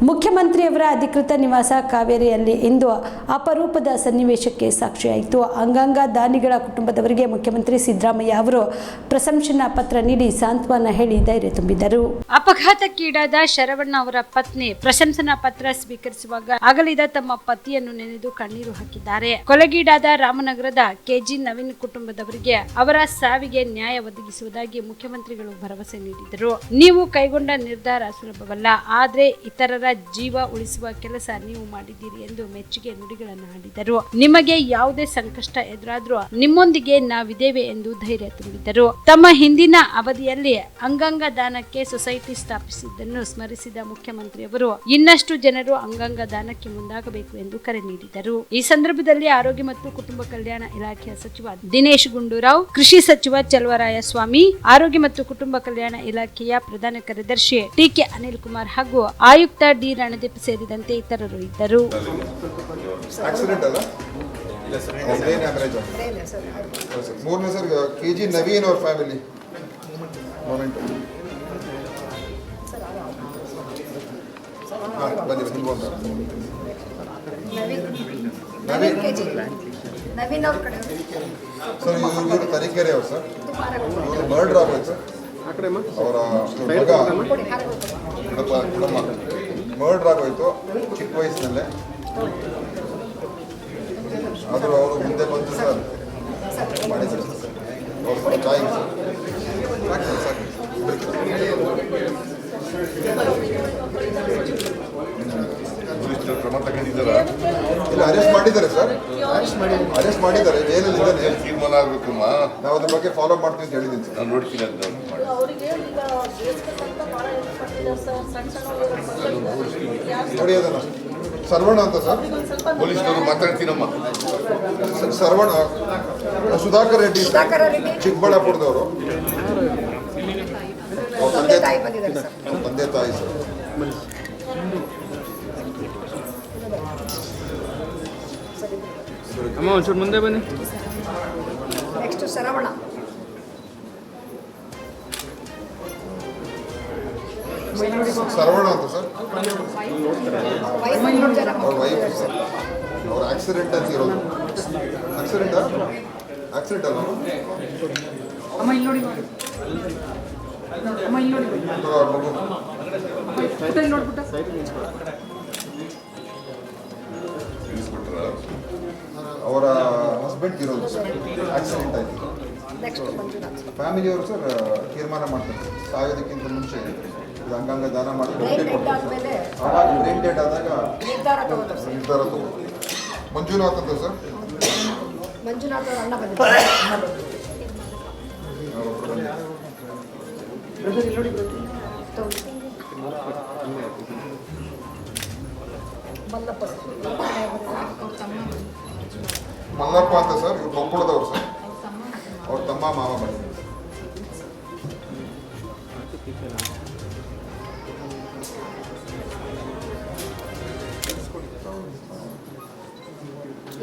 ಮುಖ್ಯಮಂತ್ರಿಯವರ ಅಧಿಕೃತ ನಿವಾಸ ಕಾವೇರಿಯಲ್ಲಿ ಇಂದು ಅಪರೂಪದ ಸನ್ನಿವೇಶಕ್ಕೆ ಸಾಕ್ಷಿಯಾಯಿತು. ಅಂಗಾಂಗ ದಾನಿಗಳ ಕುಟುಂಬದವರಿಗೆ ಮುಖ್ಯಮಂತ್ರಿ ಸಿದ್ದರಾಮಯ್ಯ ಅವರು ಪ್ರಶಂಸನಾ ಪತ್ರ ನೀಡಿ ಸಾಂತ್ವನ ಹೇಳಿ ಧೈರ್ಯ ತುಂಬಿದರು ಅಪಘಾತಕ್ಕೀಡಾದ ಶರವಣ್ಣ ಅವರ ಪತ್ನಿ ಪ್ರಶಂಸನಾ ಪತ್ರ ಸ್ವೀಕರಿಸುವಾಗ ಅಗಲಿದ ತಮ್ಮ ಪತಿಯನ್ನು ನೆನೆದು ಕಣ್ಣೀರು ಹಾಕಿದ್ದಾರೆ. ಕೊಲಗೀಡಾದ ರಾಮನಗರದ ಕೆಜಿ ನವೀನ್ ಕುಟುಂಬದವರಿಗೆ ಅವರ ಸಾವಿಗೆ ನ್ಯಾಯ ಒದಗಿಸುವುದಾಗಿ ಮುಖ್ಯಮಂತ್ರಿಗಳು ಭರವಸೆ ನೀಡಿದರು. ನೀವು ಕೈಗೊಂಡ ನಿರ್ಧಾರ ಸುಲಭವಲ್ಲ, ಆದರೆ ಇತರರ ಜೀವ ಉಳಿಸುವ ಕೆಲಸ ನೀವು ಮಾಡಿದ್ದೀರಿ ಎಂದು ಮೆಚ್ಚುಗೆ ನುಡಿಗಳನ್ನು ಆಡಿದರು ನಿಮಗೆ ಯಾವುದೇ ಸಂಕಷ್ಟ ಎದುರಾದ್ರೂ ನಿಮ್ಮೊಂದಿಗೆ ನಾವಿದ್ದೇವೆ ಎಂದು ಧೈರ್ಯ ತುಂಬಿದರು ತಮ್ಮ ಹಿಂದಿನ ಅವಧಿಯಲ್ಲಿ ಅಂಗಾಂಗ ದಾನಕ್ಕೆ ಸೊಸೈಟಿ ಸ್ಥಾಪಿಸಿದ್ದನ್ನು ಸ್ಮರಿಸಿದ ಮುಖ್ಯಮಂತ್ರಿಯವರು, ಇನ್ನಷ್ಟು ಜನರು ಅಂಗಾಂಗ ದಾನಕ್ಕೆ ಮುಂದಾಗಬೇಕು ಎಂದು ಕರೆ ನೀಡಿದರು. ಈ ಸಂದರ್ಭದಲ್ಲಿ ಆರೋಗ್ಯ ಮತ್ತು ಕುಟುಂಬ ಕಲ್ಯಾಣ ಇಲಾಖೆಯ ಸಚಿವ ದಿನೇಶ್ ಗುಂಡೂರಾವ್, ಕೃಷಿ ಸಚಿವ ಚಲುವರಾಯ ಸ್ವಾಮಿ ಆರೋಗ್ಯ ಮತ್ತು ಕುಟುಂಬ ಕಲ್ಯಾಣ ಇಲಾಖೆಯ ಪ್ರಧಾನ ಕಾರ್ಯದರ್ಶಿ ಟಿಕೆ ಅನಿಲ್ ಕುಮಾರ್ ಹಾಗೂ ಆಯುಕ್ತ ಡಿ ರಣದೀಪ್ ಸೇರಿದಂತೆ ಇತರರು ಇದ್ದರು. ಆಕ್ಸಿಡೆಂಟ್ ಅಲ್ಲ? ಬ್ರೈನ್ ಹ್ಯಾಮರೇಜ್ ಮೂರನೇ ಸರ್ ಕೆ ಜಿ ನವೀನ್ ಅವ್ರ ಫ್ಯಾಮಿಲಿ ಸರ್ ಇವರು ತರೀಕೆರೆ ಅವ್ರು ಸರ್ ಮರ್ಡರ್ ಸರ್ ಅವರ ಮಗ. ಮರ್ಡರ್ ಆಗೋಯ್ತು ಚಿಕ್ಕ ವಯಸ್ಸಿನಲ್ಲೇ. ಆದರೂ ಅವರು ಮುಂದೆ ಬಂದು ಸರ್. ಮಾಡಿದ್ದಾರೆ ಸರ್. ಅವ್ರ ಚಾಯ್ ಸರ್ ಸಾಕು. ಕ್ರಮ ತಗೊಂಡಿದ್ದಾರ? ಇಲ್ಲ ಅರೆಸ್ಟ್ ಮಾಡಿದ್ದಾರೆ ಸರ್. ಅರೆಸ್ಟ್ ಮಾಡಿದ್ದಾರೆ. ಜೈಲಲ್ಲಿ ಇದ್ದಾನೆ ತೀರ್ಮಾನ ಆಗ್ಬೇಕಮ್ಮ. ನಾವು ಅದ್ರ ಬಗ್ಗೆ ಫಾಲೋ ಮಾಡ್ತೀವಿ ಅಂತ ಹೇಳಿದ್ದೀನಿ ಸರ್. ನಾನು ನೋಡ್ತೀನಿ ಅಂತ ಮಾಡಿ ಸರ್ವಣ ಅಂತ ಸರ್? ಪೊಲೀಸ್ನವರು ಮಾತಾಡ್ತೀನಮ್ಮ ಸರ್ವಣ ಸುಧಾಕರ್ ರೆಡ್ಡಿ ಚಿಕ್ಕಬಳ್ಳಾಪುರದವರು. ತಂದೆ ತಾಯಿ ಸರ್. ಅಮ್ಮ ಒಂಚೂರು ಮುಂದೆ ಬನ್ನಿ. ನೆಕ್ಸ್ಟ್ ಶರವಣ. ಸರ್ವಣ ಅಂತ ಸರ್. ಅವ್ರ ವೈಫ್ ಸರ್. ಅವ್ರ ಆಕ್ಸಿಡೆಂಟ್ ಅಂತ ಇರೋದು. ಆಕ್ಸಿಡೆಂಟಾ ಆಕ್ಸಿಡೆಂಟ್ ಅಲ್ಲ ಅಮ್ಮ ಇಲ್ಲಿ ನೋಡಿ. ಅಮ್ಮ ಇಲ್ಲಿ ನೋಡಿ. ಅಥವಾ ಅವ್ರ ಹಸ್ಬೆಂಡ್ ಇರೋದು ಸರ್. ಆಕ್ಸಿಡೆಂಟ್ ಆಯಿತು. ಫ್ಯಾಮಿಲಿಯವರು ಸರ್ ತೀರ್ಮಾನ ಮಾಡ್ತಾರೆ. ಸಾಯೋದಕ್ಕಿಂತ ಮುಂಚೆ. ಇದು ಅಂಗಾಂಗ ದಾನ ಮಾಡಿ ಬ್ರೈನ್ ಡೆಡ್ ಆದಮೇಲೆ ಆವಾಗ ಬ್ರೈನ್ ಡೆಡ್ ಆದಾಗ ನಿರ್ಧಾರ ತಗೋತಾರೆ ಸರ್. ನಿರ್ಧಾರ ತಗೋ ಮಂಜುನಾಥ್ ಅಂತ ಸರ್? ಮಂಜುನಾಥ್ ಅವ್ರ ಅಣ್ಣ ಬಂದಿದ್ದಾರೆ. ಅವರೊಬ್ರು ಬಂದಿದ್ದಾರೆ. ಬ್ರದರ್ ಇಲ್ಲಿ ನೋಡಿ ಬ್ರದರ್ ತಗೊಂಡು. ಮಲ್ಲಪ್ಪ ಮಲ್ಲಪ್ಪ ಅಂತ ಸರ್ ಇವ್ರು ಕೊಪ್ಪಳದವ್ರು ಸರ್. ಅವ್ರ ತಮ್ಮ ಮಾವ ಬಂದಿದ್ದಾರೆ.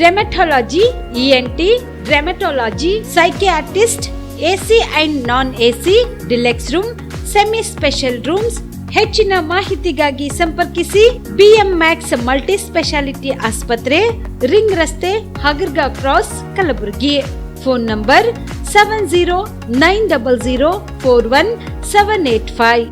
rheumatology ENT rheumatology psychiatrist AC and non AC deluxe room semi special rooms ಹೆಚ್ಚಿನ ಮಾಹಿತಿಗಾಗಿ ಸಂಪರ್ಕಿಸಿ ಬಿಎಂ ಮ್ಯಾಕ್ಸ್ ಮಲ್ಟಿ ಸ್ಪೆಷಾಲಿಟಿ ಆಸ್ಪತ್ರೆ ರಿಂಗ್ ರಸ್ತೆ Hagarga cross Kalaburagi phone number seven zero nine double zero four one seven eight five